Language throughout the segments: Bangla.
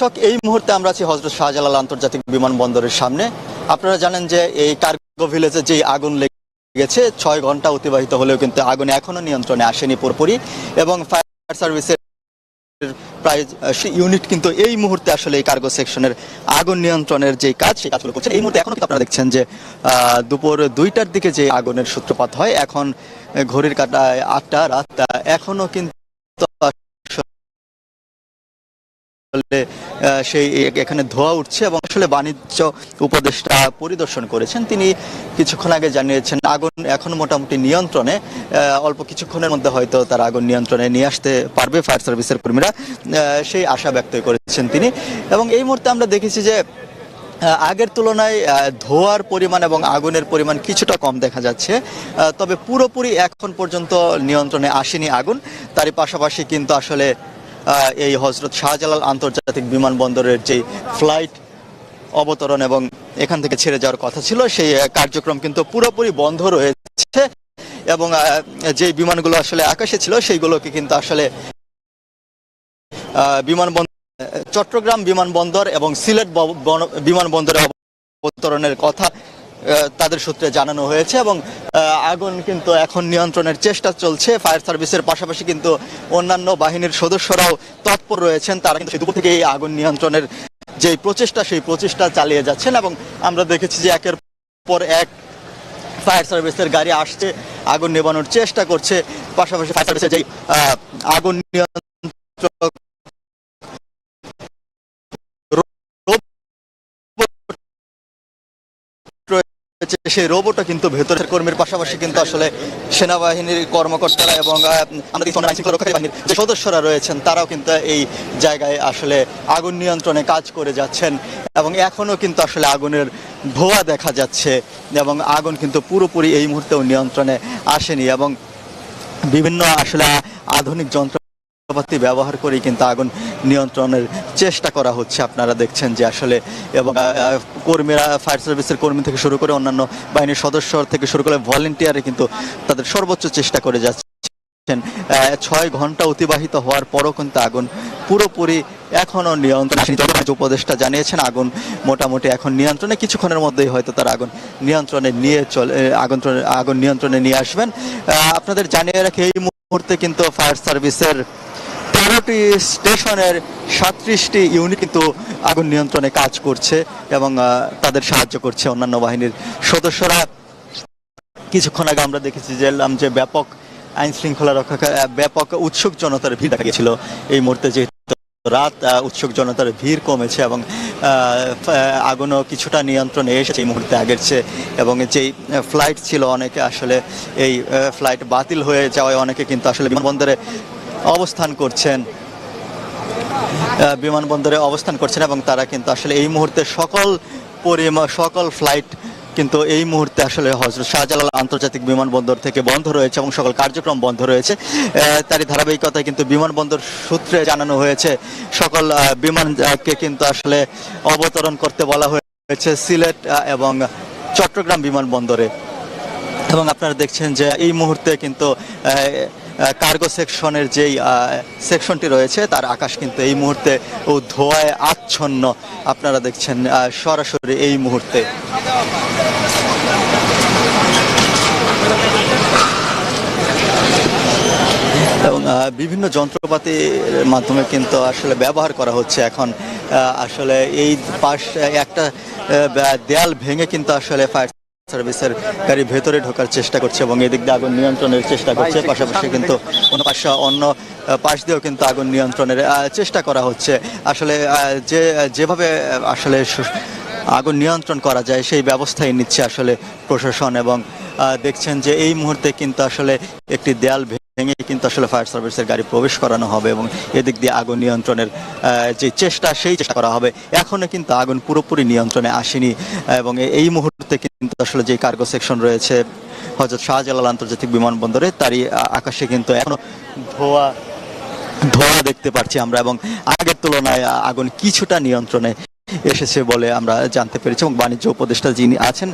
দর্শক এই মুহূর্তে আমরা আছি হজরত শাহজালাল আন্তর্জাতিক বিমানবন্দরের সামনে। আপনারা জানেন যে এই কার্গো ভিলেজে যে আগুন লেগেছে ছয় ঘণ্টা অতিবাহিত হলেও কিন্তু আগুন এখনও নিয়ন্ত্রণে আসেনি পুরোপুরি এবং ফায়ার সার্ভিসের প্রায় ইউনিট কিন্তু এই মুহূর্তে আসলে এই কার্গো সেকশনের আগুন নিয়ন্ত্রণের যে কাজ সেই কাজগুলো করছে। এই মুহূর্তে এখনও কিন্তু আপনারা দেখছেন যে দুপুর দুইটার দিকে যে আগুনের সূত্রপাত হয় এখন ঘড়ির কাটায় আটটা রাত আহ, এখনও কিন্তু আসলে সেই এখানে ধোয়া উঠছে এবং আসলে বাণিজ্য উপদেষ্টা পরিদর্শন করেছেন। তিনি কিছুক্ষণ আগে জানিয়েছেন, আগুন এখন মোটামুটি নিয়ন্ত্রণে অল্প কিছুক্ষণের মধ্যে হয়তো তার আগুন নিয়ন্ত্রণে নিয়ে আসতে পারবে ফায়ার সার্ভিসের কর্মীরা। সেই আশা ব্যক্ত করেছেন তিনি। এবং এই মুহূর্তে আমরা দেখেছি যে আগের তুলনায় ধোঁয়ার পরিমাণ এবং আগুনের পরিমাণ কিছুটা কম দেখা যাচ্ছে। তবে পুরোপুরি এখন পর্যন্ত নিয়ন্ত্রণে আসেনি আগুন। তারই পাশাপাশি কিন্তু আসলে এই হজরত শাহজালাল আন্তর্জাতিক বিমানবন্দরের যে ফ্লাইট অবতরণ এবং এখান থেকে ছেড়ে যাওয়ার কথা ছিল, সেই কার্যক্রম কিন্তু পুরোপুরি বন্ধ রয়েছে এবং যে বিমানগুলো আসলে আকাশে ছিল সেইগুলোকে কিন্তু আসলে বিমানবন্দর, চট্টগ্রাম বিমানবন্দর এবং সিলেট বন- বিমানবন্দরে অবতরণের কথা তাদের সূত্রে জানানো হয়েছে এবং আগুন কিন্তু এখন নিয়ন্ত্রণের চেষ্টা চলছে। ফায়ার সার্ভিসের পাশাপাশি কিন্তু অন্যান্য বাহিনীর সদস্যরাও তৎপর রয়েছেন। তারা কিন্তু দুপুর থেকে এই আগুন নিয়ন্ত্রণের যে প্রচেষ্টা, সেই প্রচেষ্টা চালিয়ে যাচ্ছেন এবং আমরা দেখেছি যে একের পর এক ফায়ার সার্ভিসের গাড়ি আসছে, আগুন নেবানোর চেষ্টা করছে। পাশাপাশি ফায়ার সার্ভিসের যে আগুন নিয়ন্ত্রক সেই রোবটও কিন্তু ভেতরের কর্মীর পাশাপাশি কিন্তু আসলে সেনাবাহিনীর কর্মকর্তারা এবং বাহিনীর যে সদস্যরা রয়েছেন, তারাও কিন্তু এই জায়গায় আসলে আগুন নিয়ন্ত্রণে কাজ করে যাচ্ছেন এবং এখনও কিন্তু আসলে আগুনের ধোঁয়া দেখা যাচ্ছে এবং আগুন কিন্তু পুরোপুরি এই মুহূর্তেও নিয়ন্ত্রণে আসেনি এবং বিভিন্ন আসলে আধুনিক যন্ত্রপাতি ব্যবহার করেই কিন্তু আগুন নিয়ন্ত্রণের চেষ্টা করা হচ্ছে। আপনারা দেখছেন যে আসলে এবং কর্মীরা ফায়ার সার্ভিসের কর্মী থেকে শুরু করে অন্যান্য বাহিনীর সদস্য থেকে শুরু করে ভলেন্টিয়ারে কিন্তু তাদের সর্বোচ্চ চেষ্টা করে যাচ্ছেন। আহ, ছয় ঘণ্টা অতিবাহিত হওয়ার পরও কিন্তু আগুন পুরোপুরি এখনও নিয়ন্ত্রণ উপদেষ্টা জানিয়েছেন আগুন মোটামুটি এখন নিয়ন্ত্রণে কিছুক্ষণের মধ্যেই হয়তো তার আগুন নিয়ন্ত্রণে নিয়ে চলে আগুন আগুন নিয়ন্ত্রণে নিয়ে আসবেন। আপনাদের জানিয়ে রাখি এই মুহূর্তে কিন্তু ফায়ার সার্ভিসের তেরোটি স্টেশনের সাতত্রিশটি ইউনিট কিন্তু আগুন নিয়ন্ত্রণে কাজ করছে এবং তাদের সাহায্য করছে অন্যান্য বাহিনীর সদস্যরা। কিছুক্ষণ আগে আমরা দেখেছি যে যে ব্যাপক আইন শৃঙ্খলা রক্ষা, ব্যাপক উৎসুক জনতার ভিড় দেখা গেছিল। এই মুহূর্তে যে রাত উৎসুক জনতার ভিড় কমেছে এবং আগুনও কিছুটা নিয়ন্ত্রণে এসেছে এই মুহূর্তে আগের চেয়ে এবং যেই ফ্লাইট ছিল অনেকে আসলে এই ফ্লাইট বাতিল হয়ে যাওয়ায় অনেকে কিন্তু আসলে বিমানবন্দরে অবস্থান করছেন বিমানবন্দরে অবস্থান করছেন এবং তারা কিন্তু আসলে এই মুহূর্তে সকল পরিমা, সকল ফ্লাইট কিন্তু এই মুহূর্তে আসলে হজরত শাহজালাল আন্তর্জাতিক বিমানবন্দর থেকে বন্ধ রয়েছে এবং সকল কার্যক্রম বন্ধ রয়েছে। তারই ধারাবাহিকতায় কিন্তু বিমানবন্দর সূত্রে জানানো হয়েছে, সকল বিমানকে কিন্তু আসলে অবতরণ করতে বলা হয়েছে সিলেট এবং চট্টগ্রাম বিমানবন্দরে। এবং আপনারা দেখছেন যে এই মুহূর্তে কিন্তু কার্গো সেকশনের যেই সেকশনটি রয়েছে, তার আকাশ কিন্তু এই মুহূর্তে ও ধোঁয়ায় আচ্ছন্ন। আপনারা দেখছেন সরাসরি এই মুহূর্তে। এবং বিভিন্ন যন্ত্রপাতির মাধ্যমে কিন্তু আসলে ব্যবহার করা হচ্ছে এখন। আসলে এই পাশ, একটা দেয়াল ভেঙে কিন্তু আসলে ফায়ার সার্ভিসের গাড়ি ভেতরে ঢোকার চেষ্টা করছে এবং এদিক দিয়ে আগুন নিয়ন্ত্রণের চেষ্টা করছে। পাশাপাশি কিন্তু অন্য পাশে, অন্য পাশ দিয়েও কিন্তু আগুন নিয়ন্ত্রণের চেষ্টা করা হচ্ছে। আসলে যে, যেভাবে, আসলে আগুন নিয়ন্ত্রণ করা যায়, সেই ব্যবস্থাই নিচ্ছে আসলে প্রশাসন এবং দেখছেন যে এই মুহূর্তে কিন্তু আসলে একটি দেয়াল ভেঙে কিন্তু আসলে ফায়ার সার্ভিসের গাড়ি প্রবেশ করানো হবে এবং এদিক দিয়ে আগুন নিয়ন্ত্রণের যে চেষ্টা, সেই চেষ্টা করা হবে। এখনও কিন্তু আগুন পুরোপুরি নিয়ন্ত্রণে আসেনি এবং এই মুহূর্তে কিন্তু আসলে যে কার্গো সেকশন রয়েছে, হজরত শাহজালাল আন্তর্জাতিক বিমানবন্দরে, তারই আকাশে কিন্তু এখনও ধোয়া, ধোঁয়া দেখতে পাচ্ছি আমরা এবং আগের তুলনায় আগুন কিছুটা নিয়ন্ত্রণে এসেছে বলে আমরা জানতে পেরেছি এবং বাণিজ্য উপদেষ্টা যিনি আছেন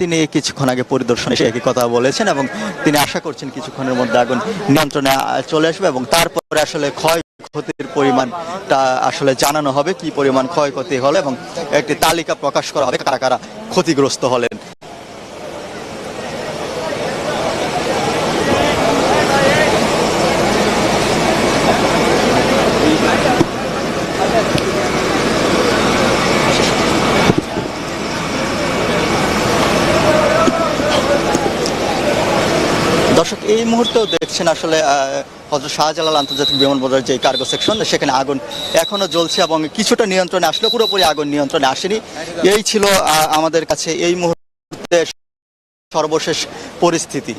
তিনি কিছুক্ষণ আগে পরিদর্শনে এসে একই কথা বলেছেন এবং তিনি আশা করছেন কিছুক্ষণের মধ্যে আগুন নিয়ন্ত্রণে চলে আসবে এবং তারপরে আসলে ক্ষয় ক্ষতির পরিমাণটা আসলে জানানো হবে, কি পরিমাণ ক্ষয়ক্ষতি হলো এবং একটি তালিকা প্রকাশ করা হবে, কারা কারা ক্ষতিগ্রস্ত হলেন। দর্শক, এই মুহূর্তেও দেখছেন আসলে হজরত শাহজালাল আন্তর্জাতিক বিমানবন্দরের যে কার্গো সেকশন সেখানে আগুন এখনও জ্বলছে এবং কিছুটা নিয়ন্ত্রণে আসলে পুরোপুরি আগুন নিয়ন্ত্রণে আসেনি। এই ছিল আমাদের কাছে এই মুহূর্তে সর্বশেষ পরিস্থিতি।